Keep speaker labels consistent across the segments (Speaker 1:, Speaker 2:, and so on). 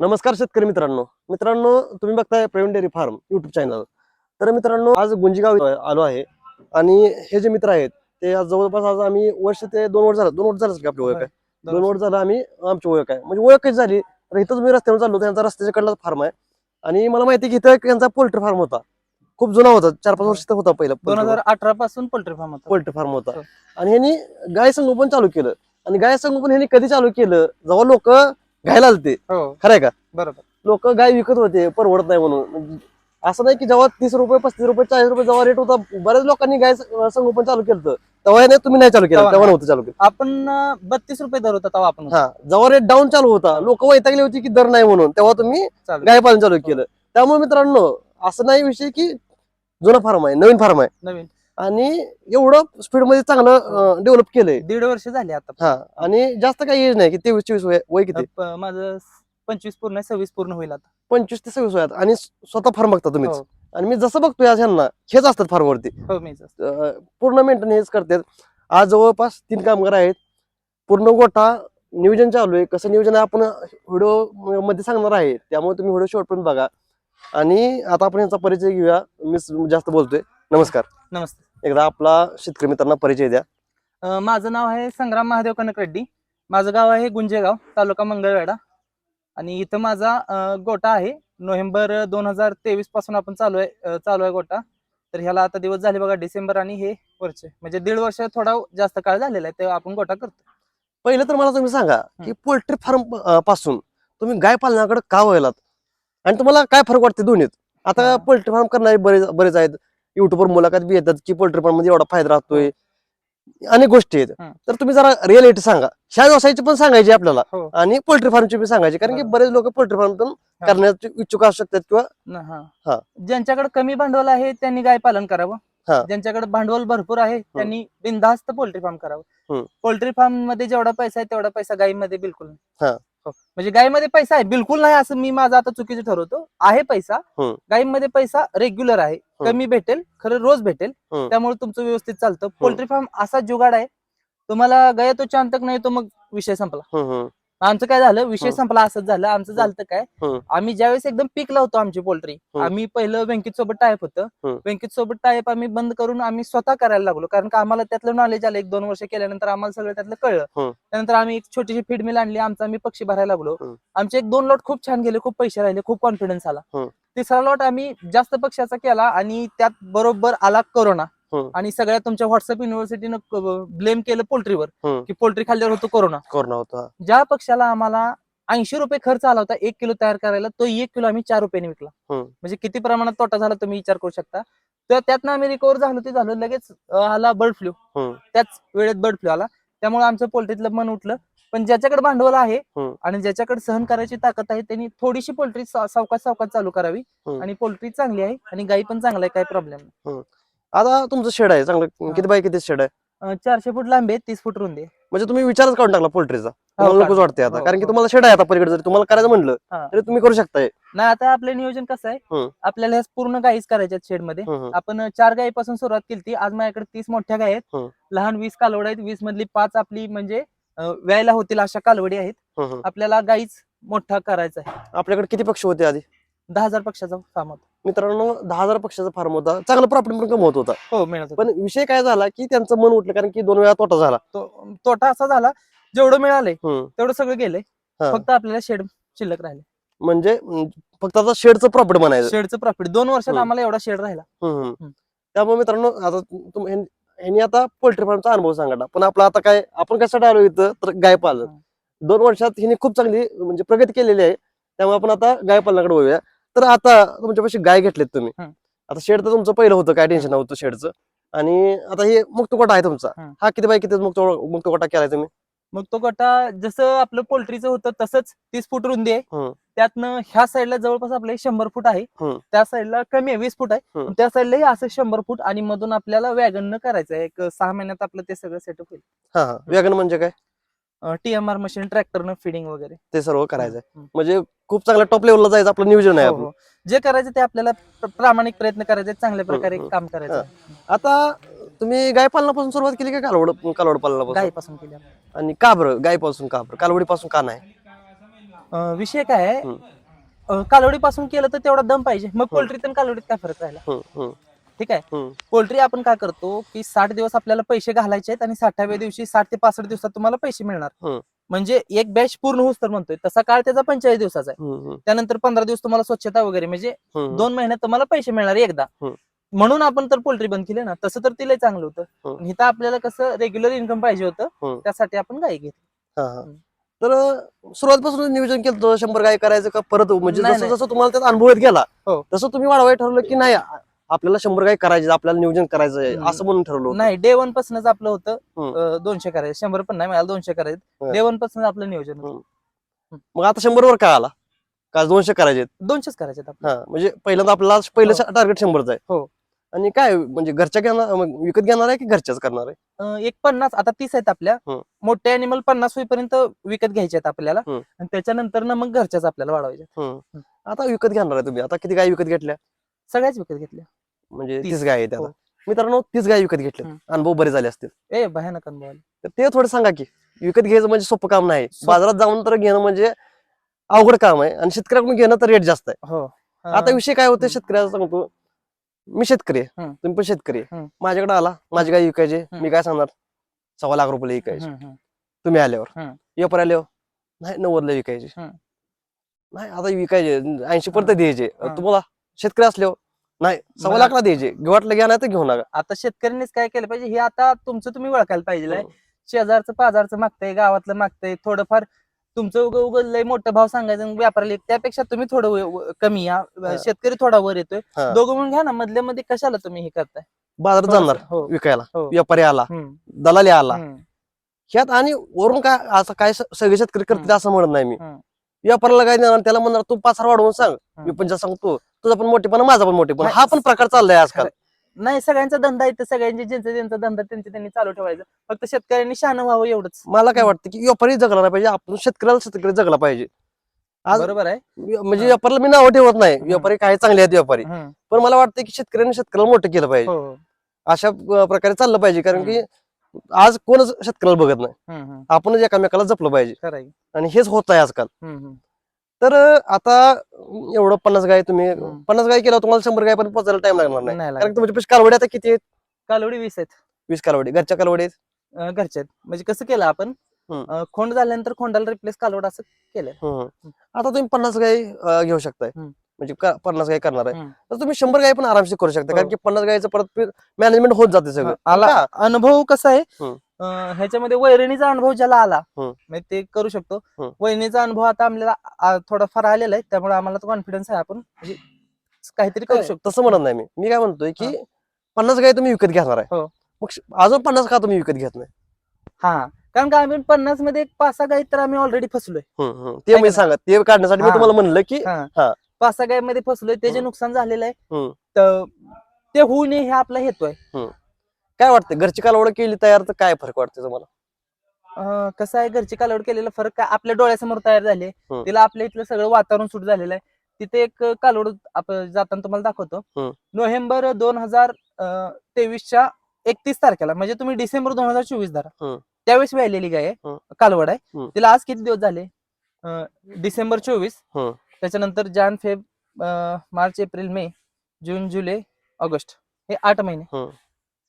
Speaker 1: नमस्कार शेतकरी मित्रांनो. मित्रांनो तुम्ही बघताय Praveen dairy farm YouTube channel तर मित्रांनो आज गुंजीगाव आलो आहे. आणि हे जे मित्र आहेत ते आज जवळपास आज आम्ही वर्ष ते दोन वर्ष झालं दोन वर्ष झालं आपली ओळख आहे. दोन वर्ष. झालं आम्ही आमची ओळख आहे. म्हणजे ओळख कशी झाली? तर इथंच मी रस्त्यावर चाललो होतो यांचा रस्त्याच्या कडला फार्म आहे. आणि मला माहिती की इथं एक यांचा पोल्ट्री फार्म होता. खूप जुना होता चार पाच वर्ष होता पहिला
Speaker 2: दोन हजार अठरा पासून पोल्ट्री फार्म होता.
Speaker 1: पोल्ट्री फार्म होता.
Speaker 2: हो.
Speaker 1: आणि ह्यांनी गाय संगोपन चालू केलं. आणि गाय संगोपन ह्यांनी कधी चालू केलं? जेव्हा लोक घ्यायला आलते
Speaker 2: हो.
Speaker 1: खरंय का?
Speaker 2: बरोबर.
Speaker 1: लोक गाय विकत होते परवडत नाही म्हणून. म्हणजे असं नाही की जेव्हा तीस रुपये पस्तीस रुपये चाळीस रुपये जेव्हा रेट होता बऱ्याच लोकांनी गाय संगोपन चालू केलं. तेव्हा नाही तुम्ही नाही चालू केलं.
Speaker 2: तेव्हा.
Speaker 1: नव्हतं चालू केलं.
Speaker 2: आपण बत्तीस रुपये दर होता तेव्हा आपण.
Speaker 1: हा. जेव्हा रेट डाऊन चालू होता लोक वैतागली होती की दर नाही म्हणून. तेव्हा तुम्ही. गाय पालन चालू केलं. त्यामुळे मित्रांनो असं नाही विषय की जुना फार्म आहे नवीन फार्म आहे.
Speaker 2: नवीन.
Speaker 1: आणि एवढं स्पीडमध्ये चांगलं डेव्हलप केलंय.
Speaker 2: दीड वर्ष झाले आता.
Speaker 1: हा आणि जास्त काही एज नाही की तेवीस चोवीस वय वय किती?
Speaker 2: प- माझं पंचवीस पूर्ण आहे, सव्वीस पूर्ण होईल आता.
Speaker 1: पंचवीस ते सव्वीस वयात. आणि स्वतः फार्म बघता तुम्हीच.
Speaker 2: हो.
Speaker 1: आणि मी जसं बघतोय आज ह्यांना हेच असतात फार्मवरती
Speaker 2: हो मीच असतो.
Speaker 1: अं, पूर्ण मेंटेन हेच करतात. आज जवळपास तीन कामगार आहेत. पूर्ण गोठा नियोजन चालू आहे. कसं नियोजन आहे आपण व्हिडिओमध्ये सांगणार आहे. त्यामुळे तुम्ही व्हिडिओ शेवटपर्यंत बघा. आणि आता आपण यांचा परिचय घेऊया. मी जास्त बोलतोय. नमस्कार.
Speaker 2: नमस्ते.
Speaker 1: एकदा आपला शेतकरी मित्रांना परिचय द्या.
Speaker 2: अं, माझं नाव आहे संग्राम महादेव कनक रेड्डी. माझं गाव आहे गुंजेगाव तालुका मंगळवेढा. आणि इथं माझा अं, गोटा आहे. नोव्हेंबर दोन हजार तेवीसपासून आपण चालू आहे अं, चालू आहे गोटा. तर ह्याला आता दिवस झाले बघा डिसेंबर आणि हे वर्ष. म्हणजे दीड वर्ष थोडा जास्त काळ झालेला आहे तेव्हा आपण गोटा करतो.
Speaker 1: पहिलं तर मला तुम्ही सांगा की पोल्ट्री फार्मपासून तुम्ही गाय पालनाकडे का वळलात? आणि तुम्हाला काय फरक वाटते दोन्हीत? आता
Speaker 2: हा.
Speaker 1: पोल्ट्री फार्म करणारे बरेच बरेच आहेत. युट्यूबवर मुलाखत बी येतात की पोल्ट्री फार्ममध्ये एवढा फायदा राहतोय अनेक गोष्टी आहेत
Speaker 2: हं.
Speaker 1: तर तुम्ही जरा रिअलिटी सांगा ह्या व्यवसायाची पण सांगायची आपल्याला
Speaker 2: हो.
Speaker 1: आणि पोल्ट्री फार्मची पण सांगायची कारण की. बरेच लोक पोल्ट्री फार्म पण
Speaker 2: हा.
Speaker 1: करण्याचे इच्छुक असू शकतात किंवा
Speaker 2: हा.
Speaker 1: हा.
Speaker 2: ज्यांच्याकडे कमी भांडवल आहे त्यांनी गाय पालन करावं
Speaker 1: हा.
Speaker 2: ज्यांच्याकडे भांडवल भरपूर आहे त्यांनी बिनधास्त पोल्ट्री फार्म करावं. पोल्ट्री फार्ममध्ये जेवढा पैसा आहे तेवढा पैसा गायीमध्ये बिलकुल
Speaker 1: हा.
Speaker 2: हो. म्हणजे गायीमध्ये पैसा आहे. बिलकुल नाही असं मी माझा आता चुकीचं ठरवतो. आहे पैसा.
Speaker 1: हम्म.
Speaker 2: गायीमध्ये पैसा रेग्युलर आहे. कमी भेटेल. खरं रोज भेटेल.
Speaker 1: हम्म.
Speaker 2: त्यामुळे तुमचं व्यवस्थित चालतं. पोल्ट्री फार्म असा जुगाड आहे. तुम्हाला गया तो चांतक नाही तो मग विषय संपला.
Speaker 1: हं, हं,
Speaker 2: आमचं काय झालं विषय. संपला असंच झालं आमचं झालं काय. आम्ही ज्यावेळेस एकदम पीक लावतो आमची पोल्ट्री. आम्ही पहिलं बँकेत सोबत टाईप होतं. बँकेत सोबत टाईप आम्ही बंद करून आम्ही स्वतः करायला लागलो कारण का आम्हाला त्यातलं नॉलेज आलं एक दोन वर्ष केल्यानंतर आम्हाला सगळं त्यातलं कळलं. त्यानंतर आम्ही एक छोटीशी फीड मिल आणली आमचा आम्ही पक्षी भरायला लागलो. आमचे एक दोन लॉट खूप छान गेले खूप पैसे राहिले खूप कॉन्फिडन्स आला. तिसरा लॉट आम्ही जास्त पक्षाचा केला आणि त्यात बरोबर आला कोरोना. आणि सगळ्या तुमच्या व्हॉट्सअप युनिव्हर्सिटीनं ब्लेम केलं पोल्ट्रीवर
Speaker 1: हम्म.
Speaker 2: की पोल्ट्री खाल्ल्यावर होतो कोरोना.
Speaker 1: कोरोना होता.
Speaker 2: ज्या पक्षाला आम्हाला ऐंशी रुपये खर्च आला होता एक किलो तयार करायला तो एक किलो आम्ही चार रुपयाने विकला.
Speaker 1: हम्म.
Speaker 2: म्हणजे किती प्रमाणात तोटा झाला तुम्ही विचार करू शकता? तर त्यातनं आम्ही रिकवर झालो ते झालं लगेच आला बर्ड फ्लू. त्याच वेळेत बर्ड फ्लू आला. त्यामुळे आमचं पोल्ट्रीतलं मन उठलं. पण ज्याच्याकडे भांडवल आहे. आणि ज्याच्याकडे सहन करायची ताकद आहे त्यांनी थोडीशी पोल्ट्री सावकाश सावकाश चालू करावी. आणि पोल्ट्री चांगली आहे आणि गाई पण चांगला आहे काही प्रॉब्लेम नाही.
Speaker 1: आता तुमचं शेड आहे चांगलं. किती बाय किती शेड आहे
Speaker 2: अं, चारशे फूट लांबी आहे तीस फूट रुंदी आहे.
Speaker 1: म्हणजे तुम्ही विचारच काढून टाकला पोल्ट्रीचा
Speaker 2: हो,
Speaker 1: तुम्हाला नकोच
Speaker 2: काढला.
Speaker 1: वाटते आता
Speaker 2: हो,
Speaker 1: कारण की
Speaker 2: हो.
Speaker 1: तुम्हाला शेड आहे आता पलीकडे जरी तुम्हाला करायचं म्हणलं. तरी तुम्ही करू शकताय
Speaker 2: नाही आता आपलं नियोजन कसं आहे. आपल्याला ह्या पूर्ण गाईच करायच्या
Speaker 1: शेडमध्ये.
Speaker 2: आपण चार गायीपासून सुरुवात केली आज माझ्याकडे तीस मोठ्या गाय आहेत. लहान वीस कालवड आहेत वीस मधली पाच आपली म्हणजे अं, व्यायला होतील अशा कालवडी आहेत. आपल्याला गाईच मोठा करायचा आहे
Speaker 1: आपल्याकडे किती पक्ष होते आधी
Speaker 2: दहा हजार पक्षाचा फार्म होता
Speaker 1: मित्रांनो दहा हजार पक्षाचा फार्म होता. चांगला प्रॉफिट पण कमवत होता.
Speaker 2: हो मिळत होता.
Speaker 1: पण विषय काय झाला की त्यांचं मन उठलं कारण की दोन वेळा तोटा झाला.
Speaker 2: तो तोटा असा झाला जेवढं मिळालंय. तेवढं सगळं गेलंय.
Speaker 1: हा.
Speaker 2: फक्त आपल्याला शेड शिल्लक राहिले.
Speaker 1: म्हणजे अं, फक्त आता शेडचं प्रॉफिट म्हणायचं.
Speaker 2: शेडचं प्रॉफिट दोन वर्षात. आम्हाला एवढा शेड राहिला.
Speaker 1: त्यामुळे मित्रांनो आता तुम- ह्यां- ह्यांनी आता पोल्ट्री फार्मचा अनुभव सांगितला. पण आपला आता काय आपण कशासाठी आलो इथं तर गाय पालन. दोन वर्षात हिने खूप चांगली म्हणजे प्रगती केलेली आहे. त्यामुळे आपण आता गाय पालनाकडे वळूया. तर आता तुमच्यापाशी गाय घेतलेत तुम्ही. आता शेड तर तुमचं पहिलं होतं काय टेन्शन नव्हतं शेडचं. आणि आता हे मुक्तकोटा आहे तुमचा.
Speaker 2: हं.
Speaker 1: हा किती बाय किती मुक्त मुक्तकोटा केलाय तुम्ही?
Speaker 2: मग तो गटा जसं आपलं पोल्ट्रीचं होतं तसंच तीस फूट रुंदी आहे.
Speaker 1: हं.
Speaker 2: त्यातनं ह्या साईडला जवळपास आपलं शंभर फूट आहे. त्या साईडला कमी आहे वीस फूट आहे. त्या साईडला असं शंभर फूट आणि मधून आपल्याला वॅगन न करायचं आहे. एक सहा महिन्यात आपलं ते सगळं सेटअप होईल.
Speaker 1: हा हा. वेगन म्हणजे काय?
Speaker 2: टीएमआर मशीन ट्रॅक्टरनं फिडिंग वगैरे
Speaker 1: ते सर्व करायचं आहे
Speaker 2: हं.
Speaker 1: म्हणजे खूप चांगल्या टॉप लेवलला जायचं आपलं नियोजन आहे
Speaker 2: हो,
Speaker 1: आपलं
Speaker 2: हो. जे करायचं ते आपल्याला प्र- प्रामाणिक प्रयत्न करायचे चांगल्या प्रकारे. काम करायचं.
Speaker 1: आता तुम्ही गाय पालनापासून सुरुवात केली का कालवड कालवड पालनापासून
Speaker 2: गायीपासून केली आपण.
Speaker 1: आणि का बरं गायपासून का बरं कालवडीपासून का नाही
Speaker 2: अं, विषय काय आहे
Speaker 1: हम्म.
Speaker 2: पासून केलं तर तेवढा दम पाहिजे मग. पोल्ट्रीत आणि कालवडीत काय फरक राहिला
Speaker 1: हम्म, हम्म,
Speaker 2: ठीक आहे. पोल्ट्री आपण काय करतो की साठ दिवस आपल्याला पैसे घालायचे आहेत आणि साठाव्या दिवशी साठ ते पासष्ट दिवसात तुम्हाला पैसे मिळणार. म्हणजे एक बॅच पूर्ण होस तर म्हणतोय तसा काळ त्याचा पंचेचाळीस दिवसाचा आहे त्यानंतर पंधरा दिवस तुम्हाला स्वच्छता वगैरे म्हणजे. दोन महिन्यात तुम्हाला पैसे मिळणार एकदा. म्हणून आपण तर पोल्ट्री बंद केली ना तसं तर तिला चांगलं होतं इथं आपल्याला कसं रेग्युलर इन्कम पाहिजे होतं. त्यासाठी आपण गाय घेतली.
Speaker 1: तर सुरुवातपासून नियोजन केलं शंभर गाय करायचं का परत म्हणजे जसं. जसं तुम्हाला त्यात अनुभव येत गेला
Speaker 2: हो.
Speaker 1: तसं तुम्ही वाढवाय ठरवलं की नाही आपल्याला शंभर गाय करायचे आपल्याला नियोजन करायचं आहे. असं म्हणून ठरवलं.
Speaker 2: नाही डे वन पासूनच आपलं होतं. दोनशे करायचे. शंभर पण नाही मला दोनशे करायचे. डे वनपासून आपलं नियोजन
Speaker 1: मग आता शंभर वर काय आला? का दोनशे करायचे
Speaker 2: दोनशेच करायचे आपलं.
Speaker 1: हा म्हणजे पहिल्यांदा आपल्याला पहिलं टार्गेट शंभरच आहे.
Speaker 2: हो.
Speaker 1: आणि काय म्हणजे घरच्या घेणार विकत घेणार आहे की घरच्याच करणार आहे?
Speaker 2: एक पन्नास आता तीस आहेत आपल्या. मोठे अॅनिमल पन्नास होईपर्यंत विकत घ्यायचे आहेत आपल्याला. आणि त्याच्यानंतर ना मग घरच्याच आपल्याला वाढवायचे.
Speaker 1: आता विकत घेणार आहे तुम्ही. आता किती गाय विकत घेतल्या?
Speaker 2: सगळ्याच विकत घेतल्या.
Speaker 1: म्हणजे
Speaker 2: तीस.
Speaker 1: गाय आहेत
Speaker 2: हो.
Speaker 1: आता मित्रांनो तीस गाय विकत
Speaker 2: हम्म.
Speaker 1: अनुभव बरे झाले असतील
Speaker 2: ए भयानक अनुभव आले.
Speaker 1: तर ते थोडं सांगा की विकत घ्यायचं म्हणजे सोपं काम नाही. बाजारात जाऊन तर घेणं म्हणजे अवघड काम आहे आणि शेतकऱ्याकडून घेणं तर रेट जास्त आहे
Speaker 2: हो
Speaker 1: आता विषय काय होते. शेतकऱ्याचा सांगतो मी शेतकरी आहे. तुम्ही पण शेतकरी आहे. माझ्याकडे आला माझी गाय विकायची. मी काय सांगणार सव्वा लाख रुपये विकायची. तुम्ही आल्यावर. व्यापारी आल्यावर नाही नव्वदला विकायचे. नाही आता विकायचे ऐंशी पर्यंत द्यायचे
Speaker 2: हा.
Speaker 1: तुम्हाला शेतकरी असल्यावर नाही सव्वा लाखला द्यायचे वाटलं घ्या नाही तर घेऊ नका.
Speaker 2: आता शेतकऱ्यांनीच काय केलं पाहिजे? हे आता तुमचं तुम्ही ओळखायला पाहिजे.
Speaker 1: हम्म.
Speaker 2: शेजारचं पाजारचं मागतंय गावातलं मागतंय. थोडंफार तुमचं उग उग लय मोठं भाव सांगायचं एक- त्यापेक्षा तुम्ही थोडं व- व- कमी या.
Speaker 1: हा.
Speaker 2: शेतकरी थोडा वर येतोय.
Speaker 1: हा.
Speaker 2: दोघं म्हणून घ्या ना. मधल्या मध्ये कशाला तुम्ही हे करताय?
Speaker 1: बाजारात जाणार
Speaker 2: हो.
Speaker 1: विकायला.
Speaker 2: हो.
Speaker 1: व्यापारी आला
Speaker 2: हम्म,
Speaker 1: दलाली आला.
Speaker 2: हम्म,
Speaker 1: ह्यात आणि वरून काय असं काय स- सगळे शेतकरी करतील
Speaker 2: हम्म.
Speaker 1: असं म्हणत नाही मी.
Speaker 2: हम्म.
Speaker 1: व्यापाऱ्याला काय देणार? त्याला म्हणणार तू पाच हजार वाढवून सांग. मी. पण ज्या सांगतो तुझा पण मोठेपणा माझा पण मोठेपणा. हा पण प्रकार चाललाय आजकाल.
Speaker 2: नाही सगळ्यांचा धंदा इथं सगळ्यांचे ज्यांचा ज्यांचा धंदा त्यांचे त्यांनी चालू ठेवायचा. फक्त शेतकऱ्यांनी शहाणं व्हावं एवढंच.
Speaker 1: मला काय वाटतं की व्यापारी जगला नाही पाहिजे आपण शेतकऱ्याला शेतकरी जगला पाहिजे. आज
Speaker 2: बरोबर आहे.
Speaker 1: म्हणजे. व्यापाऱ्याला मी नाव ठेवत नाही. व्यापारी काय चांगले आहेत व्यापारी. पण मला वाटतं की शेतकऱ्यांनी शेतकऱ्याला मोठं केलं पाहिजे.
Speaker 2: हो.
Speaker 1: अशा अं, प्रकारे चाललं पाहिजे. कारण की आज कोणच शेतकऱ्याला बघत नाही. आपणच एकामेकाला जपलं पाहिजे.
Speaker 2: खरं आहे.
Speaker 1: आणि हेच होत आहे आजकाल. तर आता एवढं पन्नास गाय तुम्ही. पन्नास गाय केलं तुम्हाला शंभर गाय पण पोचायला टाइम लागणार नाही
Speaker 2: नाही
Speaker 1: कारण
Speaker 2: लागत.
Speaker 1: तुमच्या पैसे कालवडी आता किती आहेत
Speaker 2: कालवडी वीस आहेत
Speaker 1: वीस कालवडी घरच्या कालवडी आहेत
Speaker 2: अं, घरच्या आहेत. म्हणजे कसं केलं आपण
Speaker 1: हम्म.
Speaker 2: अं, खोंड झाल्यानंतर खोंडाला रिप्लेस कालवड असं केलंय
Speaker 1: हम्म. आता तुम्ही पन्नास गाय अं, घेऊ शकताय
Speaker 2: हम्म.
Speaker 1: म्हणजे का- पन्नास गाय करणार आहे. तर तुम्ही शंभर गाय पण आरामशी करू शकता
Speaker 2: हो.
Speaker 1: कारण की पन्नास गायचं परत मॅनेजमेंट होत जाते सगळं
Speaker 2: आला? अनुभव कसा आहे ह्याच्यामध्ये वैरणीचा अनुभव ज्याला आला. म्हणजे ते करू शकतो. वैरणीचा अनुभव आता आपल्याला थोडाफार आलेला आहे त्यामुळे आम्हाला कॉन्फिडन्स आहे आपण म्हणजे काहीतरी करू शकतो
Speaker 1: तसं म्हणत नाही मी मी काय म्हणतोय की पन्नास गाय तुम्ही विकत घेणार आहे
Speaker 2: हो.
Speaker 1: मग अजून पन्नास का तुम्ही विकत घेत नाही
Speaker 2: हा कारण का आम्ही पन्नासमध्ये एक पाच सहा गाई तर आम्ही ऑलरेडी फसलोय.
Speaker 1: ते मी सांगा ते काढण्यासाठी मी
Speaker 2: हा.
Speaker 1: तुम्हाला म्हणलं की
Speaker 2: हा.
Speaker 1: हा.
Speaker 2: पाच सहा गाई मध्ये फसलोय त्याचे. नुकसान झालेलं आहे
Speaker 1: हम्म.
Speaker 2: तर ते होऊ नये हे आपला हेतू आहे
Speaker 1: काय वाटतं घरची कालवड केली तयार तर काय फरक वाटतं तुम्हाला
Speaker 2: अं, कसं आहे घरची कालवड केलेला फरक काय आपल्या डोळ्यासमोर तयार झाले
Speaker 1: हम्म.
Speaker 2: तिला आपल्या इथलं सगळं वातावरण सूट झालेलं आहे तिथे एक कालवड आपण जाताना तुम्हाला दाखवतो. नोव्हेंबर दोन हजार तेवीसच्या एकतीस तारखेला म्हणजे तुम्ही डिसेंबर दोन हजार चोवीस धरा
Speaker 1: हम्म.
Speaker 2: त्यावेळेस व्यायलेली गाय आहे. कालवड आहे
Speaker 1: हम्म.
Speaker 2: तिला आज किती दिवस झाले अं, डिसेंबर चोवीस
Speaker 1: हम्म.
Speaker 2: त्याच्यानंतर Jan Feb March April May June July August हे आठ महिने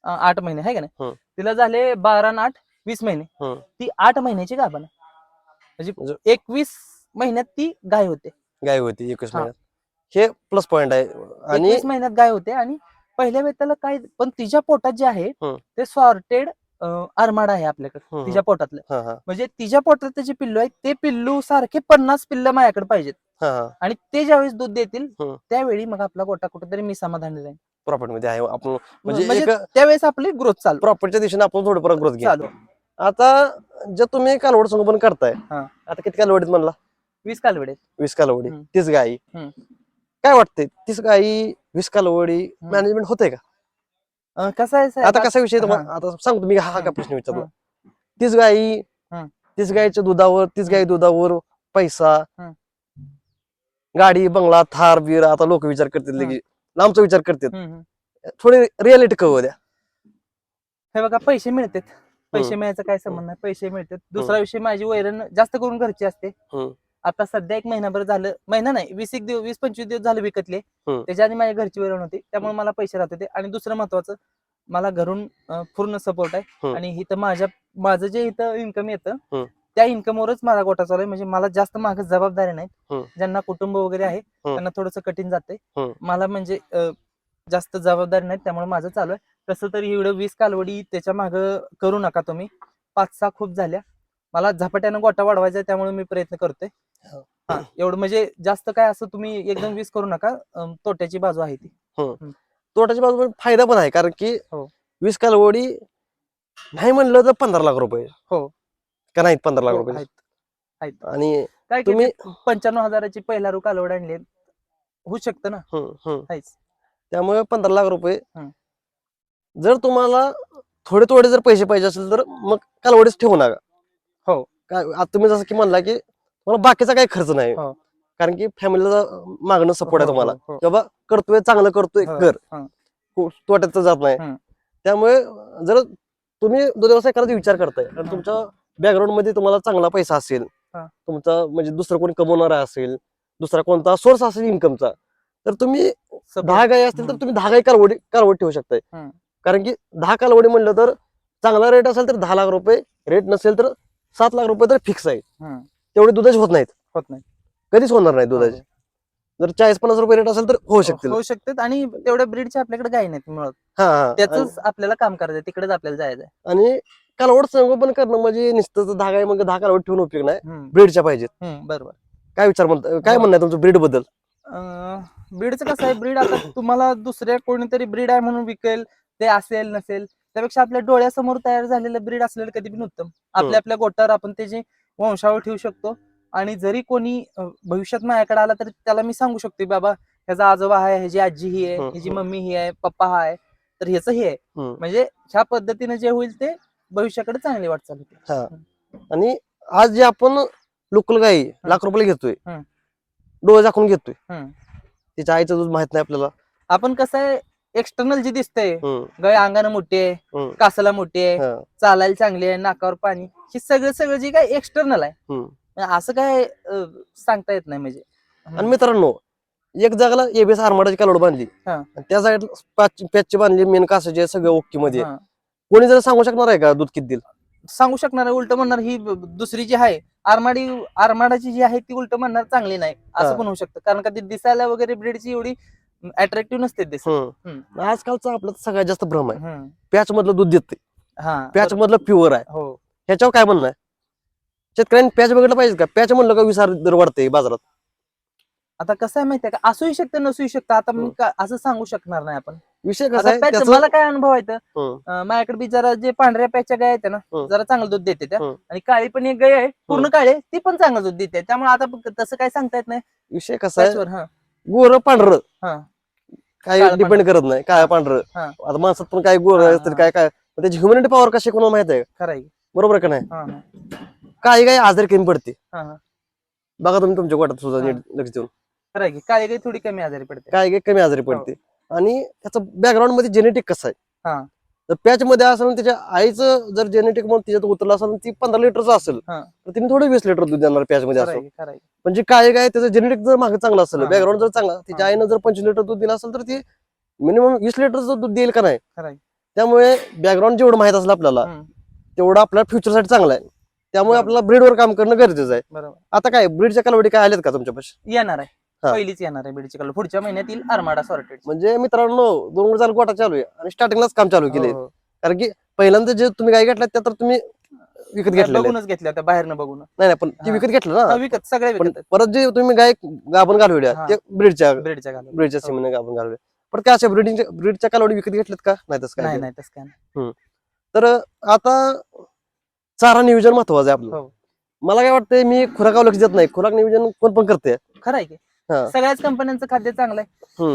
Speaker 2: आठ महिने आहे का नाही. तिला झाले बारा आठ वीस महिने. ती आठ महिन्याची गाभण म्हणजे
Speaker 1: म्हणजे-
Speaker 2: एकवीस महिन्यात ती गाय होते
Speaker 1: गाय होती एकवीस. महिन्यात हे प्लस पॉइंट आहे आणि
Speaker 2: महिन्यात गाय होते आणि पहिल्या वेळेस त्याला काय पण तिच्या पोटात जे आहे. ते सॉर्टेड आरमाड आहे आपल्याकडे. तिच्या पोटातलं.
Speaker 1: हा हा.
Speaker 2: म्हणजे तिच्या पोटात त्याचे पिल्लू आहेत ते पिल्लू सारखे पन्नास पिल्ल माझ्याकडे पाहिजेत.
Speaker 1: हा हा.
Speaker 2: आणि ते ज्यावेळेस दूध देतील
Speaker 1: हम्म.
Speaker 2: त्यावेळी मग आपला गोटा कुठेतरी मी समाधानी राहील
Speaker 1: प्रॉफिटमध्ये आहे आपण म्हणजे
Speaker 2: म्हणजे
Speaker 1: एक
Speaker 2: त्यावेळेस आपली ग्रोथ चालू.
Speaker 1: प्रॉफिटच्या दिशेने आपण थोडं ग्रोथ घ्या
Speaker 2: चालू.
Speaker 1: आता जे तुम्ही कालवड संगोपन करताय
Speaker 2: हा.
Speaker 1: आता किती कालवडीत म्हणला?
Speaker 2: वीस कालवडे
Speaker 1: वीस कालवडी.
Speaker 2: हम्म.
Speaker 1: तीस गायी.
Speaker 2: हम्म.
Speaker 1: काय वाटतंय? तीस गायी वीस कालवडी. मॅनेजमेंट होते का?
Speaker 2: अं, कसं आहे साहेब,
Speaker 1: आता कसा विषय
Speaker 2: हा.
Speaker 1: आता सांगतो मी हा का. प्रश्न. तीस गायी
Speaker 2: हम्म.
Speaker 1: तीस गायीच्या दुधावर तीस गायी दुधावर पैसा. गाडी बंगला थार बीर आता लोक विचार. लगेच लांबचा विचार
Speaker 2: हम्म, हम्म.
Speaker 1: थोडी रियालिटी कळू द्या
Speaker 2: हे बघा पैसे मिळतात पैसे. मिळायचा काय संबंध नाही पैसे मिळतात दुसरा विषय माझी वैरण जास्त करून घरची असते
Speaker 1: हम्म.
Speaker 2: आता सध्या एक महिनाभर झालं महिना नाही वीस एक दिवस वीस पंचवीस दिवस झाले विकतले.
Speaker 1: हम्म.
Speaker 2: त्याच्या आधी माझ्या घरची वैरण होती त्यामुळे मला पैसे राहत होते. आणि दुसरं महत्वाचं मला घरून अं, पूर्ण सपोर्ट आहे.
Speaker 1: हम्म.
Speaker 2: आणि इथं माझ्या माझं जे इथं इन्कम येतं. त्या इन्कमवरच माझा गोटा चालू आहे. म्हणजे मला जास्त माग जबाबदारी
Speaker 1: हम्म.
Speaker 2: ज्यांना कुटुंब वगैरे आहे त्यांना थोडस कठीण जाते
Speaker 1: हम्म.
Speaker 2: मला म्हणजे अं, जास्त जबाबदारी नाहीत त्यामुळे माझं चालू आहे. तसं तरी एवढं वीस कालवडी त्याच्या माग करू नका तुम्ही. पाच सहा खूप झाल्या. मला झपाट्यानं गोटा वाढवायचा आहे त्यामुळे मी प्रयत्न करतोय
Speaker 1: हो.
Speaker 2: हा एवढं म्हणजे जास्त काय असं तुम्ही एकदम वीस करू नका अं, तोट्याची बाजू आहे ती
Speaker 1: तोट्याची बाजू पण फायदा पण आहे कारण की
Speaker 2: हो.
Speaker 1: वीस कालवडी नाही म्हणलं तर पंधरा लाख रुपये
Speaker 2: हो.
Speaker 1: का नाहीत पंधरा लाख
Speaker 2: हो,
Speaker 1: रुपये
Speaker 2: आहेत. आहेत.
Speaker 1: आणि
Speaker 2: काय
Speaker 1: तुम्ही-
Speaker 2: तुम्ही पंच्याण्णव हजाराची पहिला रू कालवड आणली होऊ शकतं ना
Speaker 1: हम्म, हम्म.
Speaker 2: आहेच
Speaker 1: त्यामुळे पंधरा लाख रुपये
Speaker 2: हम्म.
Speaker 1: जर तुम्हाला थोडे थोडे जर पैसे पाहिजे असेल तर मग कालवडीच ठेवू नका
Speaker 2: हो.
Speaker 1: आता तुम्ही जसं की म्हणला की तुम्हाला बाकीचा काही खर्च नाही
Speaker 2: हो.
Speaker 1: कारण की फॅमिलीला मागणं सपोर्ट आहे
Speaker 2: हो,
Speaker 1: तुम्हाला
Speaker 2: हो, हो.
Speaker 1: की बाबा करतोय चांगलं करतोय
Speaker 2: हो,
Speaker 1: कर
Speaker 2: हा.
Speaker 1: तोट्यात तर जात नाही
Speaker 2: हम्म.
Speaker 1: त्यामुळे जर तुम्ही दूध व्यवसाय करायचा विचार करताय आणि. तुमच्या बॅकग्राऊंडमध्ये तुम्हाला चांगला पैसा असेल
Speaker 2: हा.
Speaker 1: तुमचा म्हणजे दुसरं कोणी कमवणारा असेल दुसरा कोणता सोर्स असेल इन्कमचा तर तुम्ही. दहा गाई असतील तर
Speaker 2: हम्म.
Speaker 1: तुम्ही दहा गाई कालवडी कालवड ठेवू शकताय
Speaker 2: हम्म.
Speaker 1: कारण की दहा कालवडी म्हणलं तर चांगला रेट असेल तर दहा लाख रुपये रेट नसेल तर सात लाख रुपये तर फिक्स आहे. तेवढे दुधाचे होत नाहीत.
Speaker 2: होत नाही
Speaker 1: कधीच होणार नाही दुधाचे. जर चाळीस पन्नास रुपये रेट असेल तर होऊ शकतील.
Speaker 2: होऊ शकतात आणि तेवढ्या ब्रीडचे आपल्याकडे गाय नाहीत मुळात. त्याच आपल्याला काम करायचं तिकडेच आपल्याला जायचं
Speaker 1: आणि कालवड संगोपन करणं म्हणजे नुसतं दहा गाई मग दहा कालवड ठेवून उपयोग नाही. ब्रीडच्या पाहिजेत.
Speaker 2: बरोबर.
Speaker 1: काय विचार म्हणता काय. म्हणणं तुमचं ब्रीडबद्दल?
Speaker 2: ब्रीडचं कसं आहे? ब्रीड आता तुम्हाला दुसऱ्या कोणीतरी ब्रीड आहे म्हणून विकेल. ते असेल नसेल. त्यापेक्षा आपल्या डोळ्यासमोर तयार झालेलं ब्रीड असलेलं कधी पण उत्तम आपल्या आपल्या गोटावर आपण त्याची वंशावळ ठेवू शकतो आणि जरी कोणी भविष्यात माझ्याकडे आला तर त्याला मी सांगू शकतो बाबा ह्याचा आजोबा आहे ह्याची आजी ही आहे
Speaker 1: हम्म,
Speaker 2: ह्याची
Speaker 1: हम्म.
Speaker 2: मम्मी ही आहे पप्पा हा आहे तर ह्याचं हे आहे. म्हणजे ह्या पद्धतीने जे होईल ते भविष्याकडे चांगली वाटचाल होते
Speaker 1: हा आणि आज जे आपण लोकल गाई लाख रुपयाला घेतोय. डोळे दाखवून घेतोय. तिच्या आईचं दूध माहीत नाही आपल्याला
Speaker 2: आपण कसं आहे एक्सटर्नल जी दिसतंय. गाय अंगानं मोठी आहे कासाला मोठी आहे चालायला चांगली आहे नाकावर पाणी. हे सगळं सगळं जे काय एक्सटर्नल आहे. म्हणजे असं काय सांगता येत नाही म्हणजे.
Speaker 1: आणि मित्रांनो एक जागाला एबीएस आरमाडाची कालवड बांधली. त्या साईड पॅचची बांधली मेन कासाची सगळं ओके मध्ये. कोणी जर सांगू शकणार आहे का दूध किती
Speaker 2: सांगू शकणार उलट म्हणणार ही दुसरी जी आहे आरमाडी आरमाडाची जी आहे ती उलट म्हणणार चांगली नाही. असं पण होऊ शकतं. कारण का ती दिसायला वगैरे ब्रीडची एवढी अट्रॅक्टिव्ह नसते दिसत.
Speaker 1: हम्म. आजकालचा आपला सगळ्यात जास्त भ्रम आहे.
Speaker 2: हम्म.
Speaker 1: पॅच मधलं दूध देते
Speaker 2: हा.
Speaker 1: पॅच मधलं प्युअर आहे.
Speaker 2: हो.
Speaker 1: ह्याच्यावर काय म्हणणं आहे? शेतकऱ्यांनी पॅच बघितलं पाहिजे का? पॅच म्हणलं का विसार दर वाढते बाजारात?
Speaker 2: आता कसं आहे माहितीये का? असूही शकतं नसूही शकतं. आता मी
Speaker 1: हम्म.
Speaker 2: का- असं सांगू शकणार नाही आपण.
Speaker 1: विषय कसा
Speaker 2: आता
Speaker 1: आहे?
Speaker 2: patch-
Speaker 1: त्याचं
Speaker 2: मला काय अनुभव आहे तर,
Speaker 1: हम्म,
Speaker 2: अं, माझ्याकडे बी जरा जे पांढऱ्या पॅचच्या गाय आहेत ना
Speaker 1: हम्म.
Speaker 2: जरा चांगलं दूध देते त्या.
Speaker 1: हम्म.
Speaker 2: आणि काळी पण एक गाय आहे पूर्ण काळी आहे, ती पण चांगलं दूध देते. त्यामुळे आता ब- तसं काय सांगता येत नाही.
Speaker 1: विषय कसा आहे?
Speaker 2: हा.
Speaker 1: गोर पांढरं.
Speaker 2: हा.
Speaker 1: काही
Speaker 2: काळं
Speaker 1: डिपेंड करत नाही काय पांढरं.
Speaker 2: हा.
Speaker 1: आता माणसात पण काय गोर
Speaker 2: हा,
Speaker 1: असतील
Speaker 2: हा.
Speaker 1: काय काय. पण त्याची ह्युमॅनिटी पॉवर कशी कोणाला माहीत आहे?
Speaker 2: खरं आहे.
Speaker 1: बरोबर आहे का नाही?
Speaker 2: हा, हा,
Speaker 1: काही काही आजारी कमी पडते.
Speaker 2: हा, हा.
Speaker 1: बघा तुम्ही तुमच्या गोटात सुद्धा
Speaker 2: हा.
Speaker 1: नीट लक्ष देऊन.
Speaker 2: खरं आहे की काळी गाय थोडी कमी आजारी पडते.
Speaker 1: काय काही कमी आजारी पडते. आणि त्याचं बॅकग्राऊंडमध्ये जेनेटिक कसं
Speaker 2: हा.
Speaker 1: तर पॅच मध्ये असेल आणि त्याच्या आईचं जर जेनेटिक म्हणून तिच्यात उतरलं असेल ती पंधरा लिटरचं असेल. तर तिने थोडं वीस लिटर दूध देणार पॅच मध्ये असं. म्हणजे काय काय त्याचं जेनेटिक जर मागे चांगलं असेल. बॅकग्राऊंड जर चांगला तिच्या. आईनं जर पंचवीस लिटर दूध दिलं असेल तर ती मिनिमम वीस लिटरचं दूध देईल का नाही. त्यामुळे बॅकग्राऊंड जेवढं माहीत असलं आपल्याला तेवढं आपल्या फ्युचरसाठी चांगलं आहे त्यामुळे. आपल्याला ब्रीडवर काम करणं गरजेचं आहे आता काय ब्रीडच्या कालवडी काय आल्यात का तुमच्यापाशी
Speaker 2: येणार आहे
Speaker 1: हा.
Speaker 2: पहिलीच येणार आहे बीडची कलर पुढच्या महिन्यात येईल आरमाडा सॉर्टेड
Speaker 1: म्हणजे मित्रांनो दोन वर्ष झालं गोटा चालू आहे. आणि स्टार्टिंगलाच काम चालू केले
Speaker 2: हो,
Speaker 1: कारण की पहिल्यांदा जे तुम्ही गाय घेतल्यात त्या तर तुम्ही विकत घेतलेले.
Speaker 2: बघूनच घेतल्या होत्या बाहेरनं बघून.
Speaker 1: नाही नाही पण ती
Speaker 2: हा.
Speaker 1: विकत घेतलं
Speaker 2: हा,
Speaker 1: ना
Speaker 2: विकत सगळ्या
Speaker 1: पण
Speaker 2: विकत
Speaker 1: परत जे तुम्ही गाय गाभण घालवल्या
Speaker 2: हा.
Speaker 1: ते ब्रीडच्या
Speaker 2: ब्रेडच्या घालून
Speaker 1: ब्रीडच्या
Speaker 2: हो.
Speaker 1: सीमेने गाभण घालवल्या. पण काय अशा ब्रीडिंगच्या ब्रीडच्या कालवडी विकत घेतल्यात का? नाही तसं
Speaker 2: नाही
Speaker 1: काय
Speaker 2: नाही तसं काय नाही.
Speaker 1: तर आता चारा नियोजन महत्वाचं आहे आपलं.
Speaker 2: हो.
Speaker 1: मला काय वाटतंय मी खुराकावर लक्ष देत नाही. खुराक नियोजन कोण पण करते
Speaker 2: खरं आहे की.
Speaker 1: हा.
Speaker 2: सगळ्याच कंपन्यांचं खाद्य चांगलं आहे